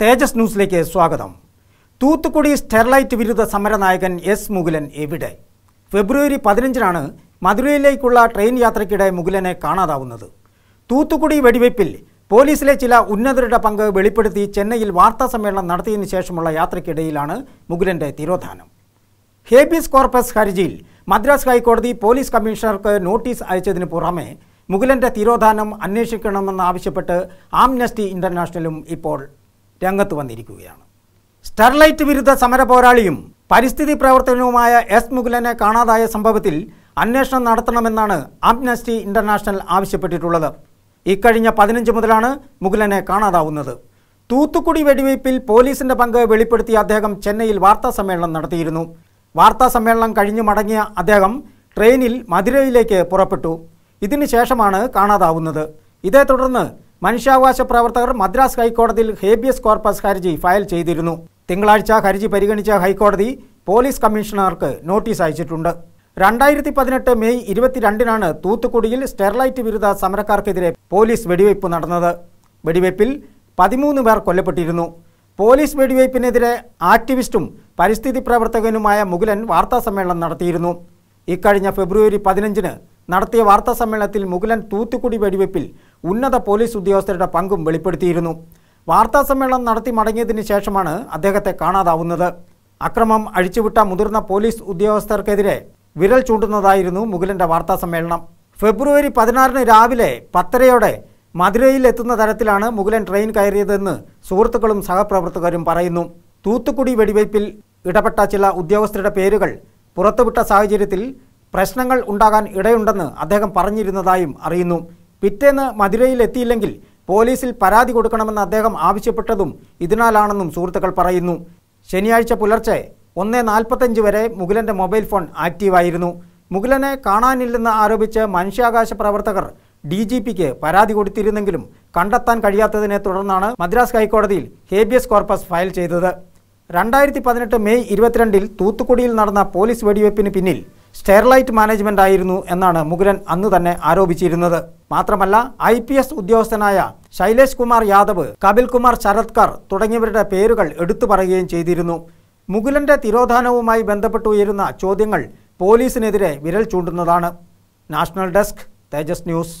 തേജസ് ന്യൂസിലേക്ക് സ്വാഗതം. തൂത്തുക്കുടി സ്റ്റെർലൈറ്റ് വിരുദ്ധ സമരനായകൻ എസ് മുകുലൻ എവിടെ? ഫെബ്രുവരി പതിനഞ്ചിനാണ് മധുരയിലേക്കുള്ള ട്രെയിൻ യാത്രയ്ക്കിടെ മുകുലനെ കാണാതാവുന്നത്. തൂത്തുക്കുടി വെടിവയ്പിൽ പോലീസിലെ ചില ഉന്നതരുടെ പങ്ക് വെളിപ്പെടുത്തി ചെന്നൈയിൽ വാർത്താ സമ്മേളനം നടത്തിയതിനു ശേഷമുള്ള യാത്രയ്ക്കിടയിലാണ് മുകുലന്റെ തിരോധാനം. ഹേബിയസ് കോർപ്പസ് ഹർജിയിൽ മദ്രാസ് ഹൈക്കോടതി പോലീസ് കമ്മീഷണർക്ക് നോട്ടീസ് അയച്ചതിന് പുറമെ മുകുലന്റെ തിരോധാനം അന്വേഷിക്കണമെന്നാവശ്യപ്പെട്ട് ആംനസ്റ്റി ഇന്റർനാഷണലും ഇപ്പോൾ രംഗത്ത് വന്നിരിക്കുകയാണ്. സ്റ്റെർലൈറ്റ് വിരുദ്ധ സമര പോരാളിയും പരിസ്ഥിതി പ്രവർത്തനവുമായ എസ് മുകുലനെ കാണാതായ സംഭവത്തിൽ അന്വേഷണം നടത്തണമെന്നാണ് ആംനസ്റ്റി ഇന്റർനാഷണൽ ആവശ്യപ്പെട്ടിട്ടുള്ളത്. ഇക്കഴിഞ്ഞ പതിനഞ്ച് മുതലാണ് മുകുലനെ കാണാതാവുന്നത്. തൂത്തുക്കുടി വെടിവയ്പിൽ പോലീസിന്റെ പങ്ക് വെളിപ്പെടുത്തിയ അദ്ദേഹം ചെന്നൈയിൽ വാർത്താ സമ്മേളനം നടത്തിയിരുന്നു. വാർത്താ സമ്മേളനം കഴിഞ്ഞു മടങ്ങിയ അദ്ദേഹം ട്രെയിനിൽ മധുരയിലേക്ക് പുറപ്പെട്ടു. ഇതിനുശേഷമാണ് കാണാതാവുന്നത്. ഇതേ തുടർന്ന് മനുഷ്യാവകാശ പ്രവർത്തകർ മദ്രാസ് ഹൈക്കോടതിയിൽ ഹേബിയസ് കോർപ്പസ് ഹർജി ഫയൽ ചെയ്തിരുന്നു. തിങ്കളാഴ്ച ഹർജി പരിഗണിച്ച ഹൈക്കോടതി പോലീസ് കമ്മീഷണർക്ക് നോട്ടീസ് അയച്ചിട്ടുണ്ട്. രണ്ടായിരത്തി പതിനെട്ട് മെയ് ഇരുപത്തിരണ്ടിനാണ് തൂത്തുക്കുടിയിൽ സ്റ്റെർലൈറ്റ് വിരുദ്ധ സമരക്കാർക്കെതിരെ പോലീസ് വെടിവയ്പ് നടന്നത്. വെടിവയ്പിൽ പതിമൂന്ന് പേർ കൊല്ലപ്പെട്ടിരുന്നു. പോലീസ് വെടിവയ്പ്പിനെതിരെ ആക്ടിവിസ്റ്റും പരിസ്ഥിതി പ്രവർത്തകനുമായ മുകുലൻ വാർത്താസമ്മേളനം നടത്തിയിരുന്നു. ഇക്കഴിഞ്ഞ ഫെബ്രുവരി പതിനഞ്ചിന് നടത്തിയ വാർത്താസമ്മേളനത്തിൽ മുകുലൻ തൂത്തുക്കുടി വെടിവയ്പിൽ ഉന്നത പോലീസ് ഉദ്യോഗസ്ഥരുടെ പങ്കും വെളിപ്പെടുത്തിയിരുന്നു. വാർത്താ സമ്മേളനം നടത്തി മടങ്ങിയതിനു ശേഷമാണ് അദ്ദേഹത്തെ കാണാതാവുന്നത്. അക്രമം അഴിച്ചുവിട്ട മുതിർന്ന പോലീസ് ഉദ്യോഗസ്ഥർക്കെതിരെ വിരൽ ചൂണ്ടുന്നതായിരുന്നു മുകുലന്റെ വാർത്താ സമ്മേളനം. ഫെബ്രുവരി പതിനാറിന് രാവിലെ പത്തരയോടെ മധുരയിൽ എത്തുന്ന തരത്തിലാണ് മുകുലൻ ട്രെയിൻ കയറിയതെന്ന് സുഹൃത്തുക്കളും സഹപ്രവർത്തകരും പറയുന്നു. തൂത്തുക്കുടി വെടിവയ്പിൽ ഇടപെട്ട ചില ഉദ്യോഗസ്ഥരുടെ പേരുകൾ പുറത്തുവിട്ട സാഹചര്യത്തിൽ പ്രശ്നങ്ങൾ ഉണ്ടാകാൻ ഇടയുണ്ടെന്ന് അദ്ദേഹം പറഞ്ഞിരുന്നതായും അറിയുന്നു. പിറ്റേന്ന് മധുരയിൽ എത്തിയില്ലെങ്കിൽ പോലീസിൽ പരാതി കൊടുക്കണമെന്ന് അദ്ദേഹം ആവശ്യപ്പെട്ടതും ഇതിനാലാണെന്നും സുഹൃത്തുക്കൾ പറയുന്നു. ശനിയാഴ്ച പുലർച്ചെ ഒന്ന് നാൽപ്പത്തഞ്ച് വരെ മുകുലന്റെ മൊബൈൽ ഫോൺ ആക്റ്റീവായിരുന്നു. മുകുലനെ കാണാനില്ലെന്ന് ആരോപിച്ച് മനുഷ്യാകാശ പ്രവർത്തകർ ഡി ജി പിക്ക് പരാതി കൊടുത്തിരുന്നെങ്കിലും കണ്ടെത്താൻ കഴിയാത്തതിനെ തുടർന്നാണ് മദ്രാസ് ഹൈക്കോടതിയിൽ ഹേബിയസ് കോർപ്പസ് ഫയൽ ചെയ്തത്. രണ്ടായിരത്തി പതിനെട്ട് മെയ് ഇരുപത്തിരണ്ടിൽ തൂത്തുക്കുടിയിൽ നടന്ന പോലീസ് വെടിവയ്പ്പിന് പിന്നിൽ സ്റ്റെർലൈറ്റ് മാനേജ്മെന്റ് ആയിരുന്നു എന്നാണ് മുകുലൻ അന്ന് തന്നെ ആരോപിച്ചിരുന്നത്. മാത്രമല്ല ഐ പി എസ് ഉദ്യോഗസ്ഥനായ ശൈലേഷ് കുമാർ യാദവ് കപിൽ കുമാർ ശരത്കർ തുടങ്ങിയവരുടെ പേരുകൾ എടുത്തു പറയുകയും ചെയ്തിരുന്നു. മുകുലന്റെ തിരോധാനവുമായി ബന്ധപ്പെട്ട് ഉയരുന്ന ചോദ്യങ്ങൾ പോലീസിനെതിരെ വിരൽ ചൂണ്ടുന്നതാണ്. National desk Thejas news.